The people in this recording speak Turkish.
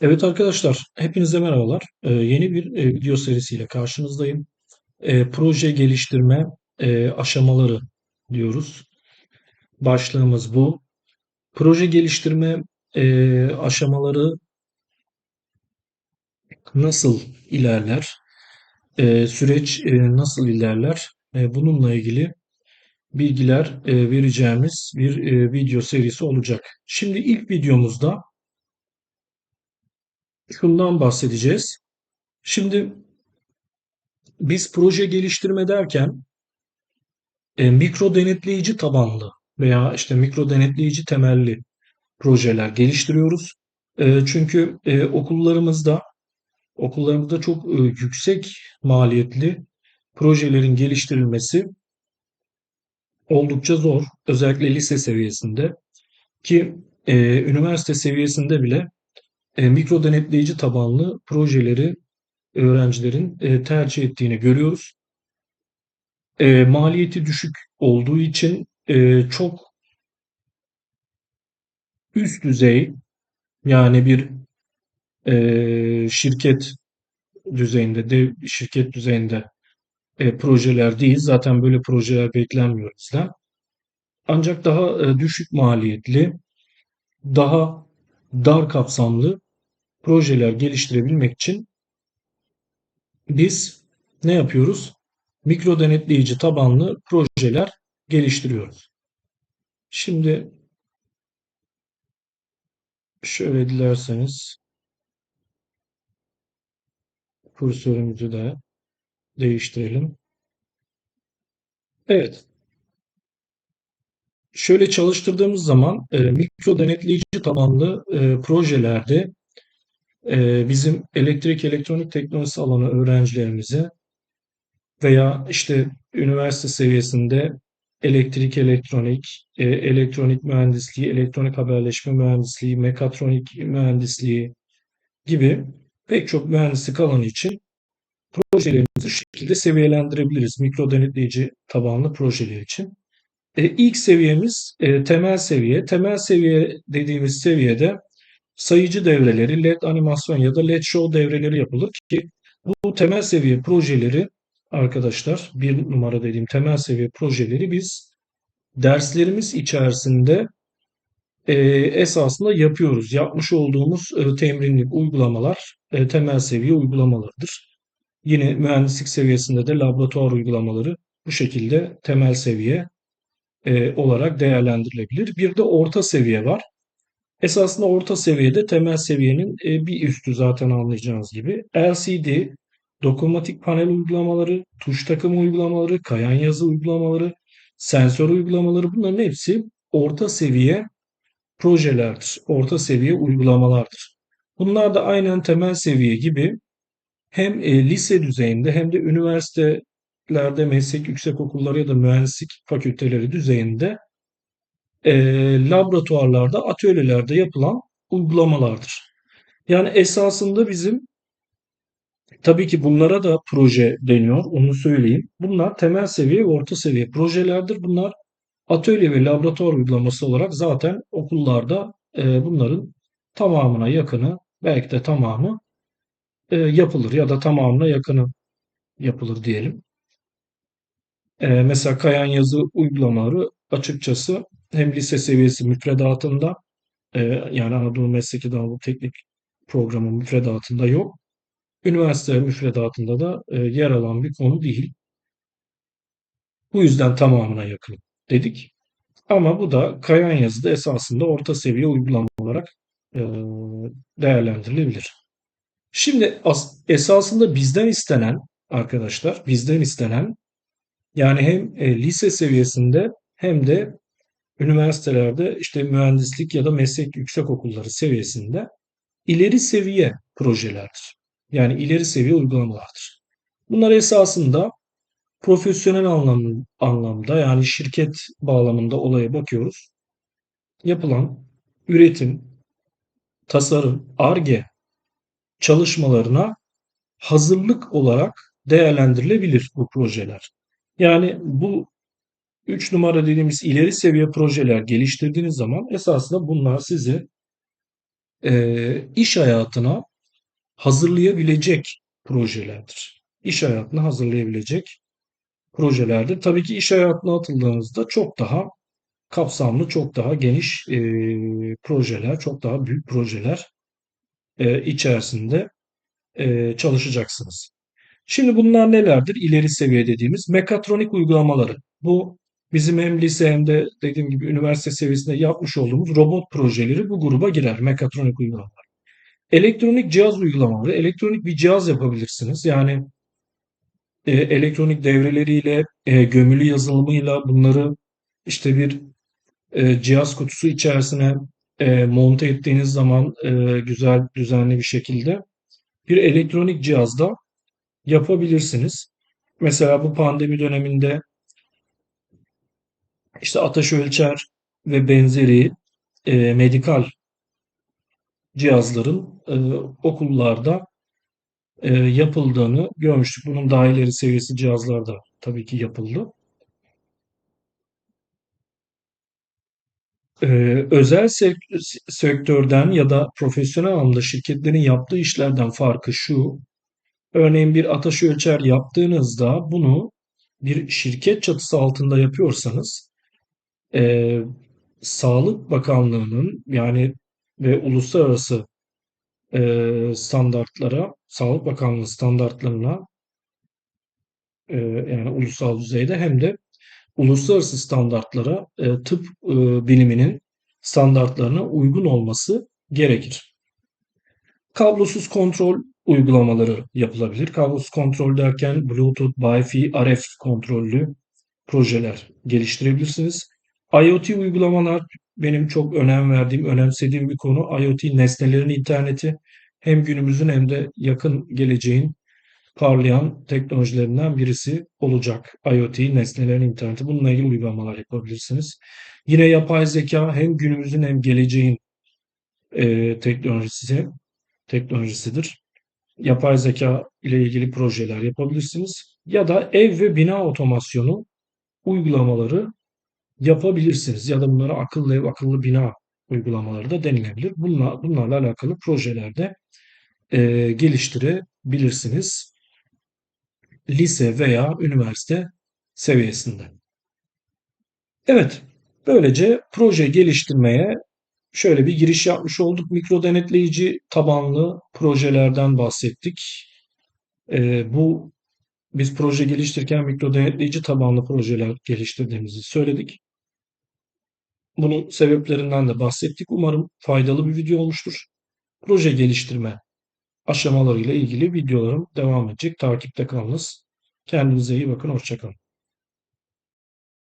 Evet arkadaşlar, hepinize merhabalar. Ee, yeni bir e, video serisiyle karşınızdayım. E, proje geliştirme e, aşamaları diyoruz. Başlığımız bu. Proje geliştirme e, aşamaları nasıl ilerler? E, süreç e, nasıl ilerler? E, bununla ilgili bilgiler e, vereceğimiz bir e, video serisi olacak. Şimdi ilk videomuzda şundan bahsedeceğiz. Şimdi biz proje geliştirme derken e, mikro denetleyici tabanlı veya işte mikro denetleyici temelli projeler geliştiriyoruz. E, çünkü e, okullarımızda okullarımızda çok e, yüksek maliyetli projelerin geliştirilmesi oldukça zor. Özellikle lise seviyesinde ki e, üniversite seviyesinde bile e, mikro denetleyici tabanlı projeleri öğrencilerin e, tercih ettiğini görüyoruz. E, maliyeti düşük olduğu için e, çok üst düzey yani bir e, şirket düzeyinde, dev şirket düzeyinde e, projeler değil. Zaten böyle projeler beklenmiyor bizden. Ancak daha e, düşük maliyetli, daha dar kapsamlı projeler geliştirebilmek için biz ne yapıyoruz? Mikro denetleyici tabanlı projeler geliştiriyoruz. Şimdi şöyle dilerseniz kursörümüzü de değiştirelim. Evet. Şöyle çalıştırdığımız zaman e, mikro denetleyici tabanlı e, projelerde e, bizim elektrik elektronik teknolojisi alanı öğrencilerimize veya işte üniversite seviyesinde elektrik elektronik, e, elektronik mühendisliği, elektronik haberleşme mühendisliği, mekatronik mühendisliği gibi pek çok mühendislik alanı için projelerimizi şu şekilde seviyelendirebiliriz. Mikro denetleyici tabanlı projeler için. E, ilk seviyemiz e, temel seviye. Temel seviye dediğimiz seviyede sayıcı devreleri, LED animasyon ya da LED show devreleri yapılır ki bu temel seviye projeleri arkadaşlar bir numara dediğim temel seviye projeleri biz derslerimiz içerisinde e, esasında yapıyoruz. Yapmış olduğumuz e, temrinlik uygulamalar e, temel seviye uygulamalarıdır. Yine mühendislik seviyesinde de laboratuvar uygulamaları bu şekilde temel seviye e, olarak değerlendirilebilir. Bir de orta seviye var. Esasında orta seviyede temel seviyenin e, bir üstü zaten anlayacağınız gibi. LCD, dokunmatik panel uygulamaları, tuş takım uygulamaları, kayan yazı uygulamaları, sensör uygulamaları bunların hepsi orta seviye projelerdir. Orta seviye uygulamalardır. Bunlar da aynen temel seviye gibi hem e, lise düzeyinde hem de üniversitelerde meslek yüksekokulları ya da mühendislik fakülteleri düzeyinde e, laboratuvarlarda, atölyelerde yapılan uygulamalardır. Yani esasında bizim tabii ki bunlara da proje deniyor, onu söyleyeyim. Bunlar temel seviye ve orta seviye projelerdir. Bunlar atölye ve laboratuvar uygulaması olarak zaten okullarda e, bunların tamamına yakını, belki de tamamı e, yapılır ya da tamamına yakını yapılır diyelim. E, mesela kayan yazı uygulamaları açıkçası hem lise seviyesi müfredatında e, yani Anadolu Mesleki Anadolu Teknik Programı müfredatında yok. Üniversite müfredatında da e, yer alan bir konu değil. Bu yüzden tamamına yakın dedik. Ama bu da kayan yazıda esasında orta seviye uygulama olarak e, değerlendirilebilir. Şimdi esasında bizden istenen arkadaşlar, bizden istenen yani hem e, lise seviyesinde hem de üniversitelerde işte mühendislik ya da meslek yüksek okulları seviyesinde ileri seviye projelerdir. Yani ileri seviye uygulamalardır. Bunlar esasında profesyonel anlam, anlamda yani şirket bağlamında olaya bakıyoruz. Yapılan üretim, tasarım, ARGE çalışmalarına hazırlık olarak değerlendirilebilir bu projeler. Yani bu 3 numara dediğimiz ileri seviye projeler geliştirdiğiniz zaman esasında bunlar sizi e, iş hayatına hazırlayabilecek projelerdir. İş hayatına hazırlayabilecek projelerdir. Tabii ki iş hayatına atıldığınızda çok daha kapsamlı, çok daha geniş e, projeler, çok daha büyük projeler e, içerisinde e, çalışacaksınız. Şimdi bunlar nelerdir? İleri seviye dediğimiz mekatronik uygulamaları. Bu bizim hem lise hem de dediğim gibi üniversite seviyesinde yapmış olduğumuz robot projeleri bu gruba girer. Mekatronik uygulamalar. Elektronik cihaz uygulamaları. Elektronik bir cihaz yapabilirsiniz. Yani e, elektronik devreleriyle, e, gömülü yazılımıyla bunları işte bir e, cihaz kutusu içerisine e, monte ettiğiniz zaman e, güzel, düzenli bir şekilde bir elektronik cihazda yapabilirsiniz. Mesela bu pandemi döneminde işte ateş ölçer ve benzeri e, medikal cihazların e, okullarda e, yapıldığını görmüştük. Bunun daha ileri seviyesi cihazlarda tabii ki yapıldı. E, özel sek- sektörden ya da profesyonel anlamda şirketlerin yaptığı işlerden farkı şu. Örneğin bir ateş ölçer yaptığınızda bunu bir şirket çatısı altında yapıyorsanız e, Sağlık Bakanlığı'nın yani ve uluslararası e, standartlara, Sağlık Bakanlığı standartlarına e, yani ulusal düzeyde hem de uluslararası standartlara e, tıp e, biliminin standartlarına uygun olması gerekir. Kablosuz kontrol uygulamaları yapılabilir. Kablosuz kontrol derken Bluetooth, Wi-Fi, RF kontrollü projeler geliştirebilirsiniz. IoT uygulamalar benim çok önem verdiğim, önemsediğim bir konu. IoT nesnelerin interneti hem günümüzün hem de yakın geleceğin parlayan teknolojilerinden birisi olacak. IoT, nesnelerin interneti. Bununla ilgili uygulamalar yapabilirsiniz. Yine yapay zeka hem günümüzün hem geleceğin e, teknolojisi teknolojisidir. Yapay zeka ile ilgili projeler yapabilirsiniz. Ya da ev ve bina otomasyonu uygulamaları yapabilirsiniz. Ya da bunlara akıllı ev, akıllı bina uygulamaları da denilebilir. Bunlar, bunlarla alakalı projelerde e, geliştirebilirsiniz. Lise veya üniversite seviyesinde. Evet, böylece proje geliştirmeye şöyle bir giriş yapmış olduk. Mikro denetleyici tabanlı projelerden bahsettik. E, bu biz proje geliştirirken mikro denetleyici tabanlı projeler geliştirdiğimizi söyledik. Bunun sebeplerinden de bahsettik. Umarım faydalı bir video olmuştur. Proje geliştirme aşamalarıyla ilgili videolarım devam edecek. Takipte kalınız. Kendinize iyi bakın. Hoşçakalın.